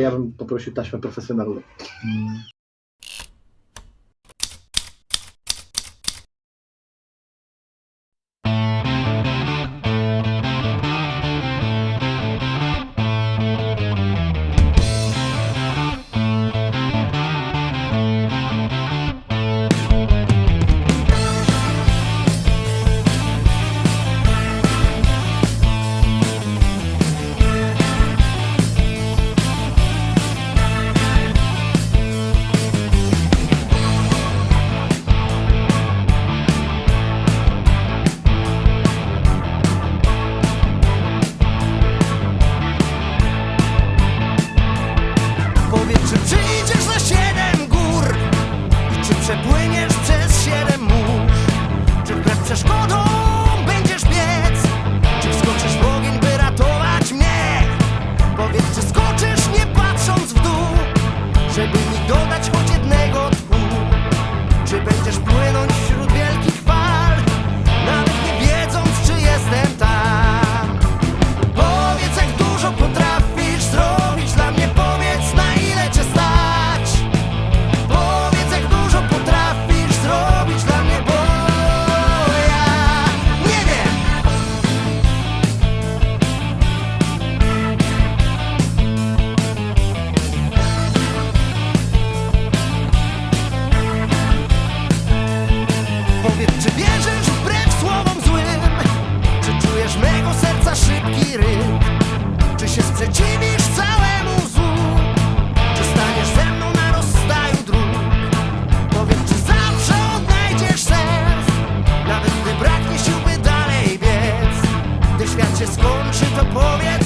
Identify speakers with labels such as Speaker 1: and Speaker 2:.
Speaker 1: Ja bym poprosił taśmę profesjonalną. Mm.
Speaker 2: Przepłyniesz przez siedem mórz. Czy wbrew przeszkodom się sprzeciwisz całemu złu. Czy staniesz ze mną na rozstaju dróg? Powiem, czy zawsze odnajdziesz sens. Nawet gdy braknie sił, by dalej biec. Gdy świat się skończy, to powiedz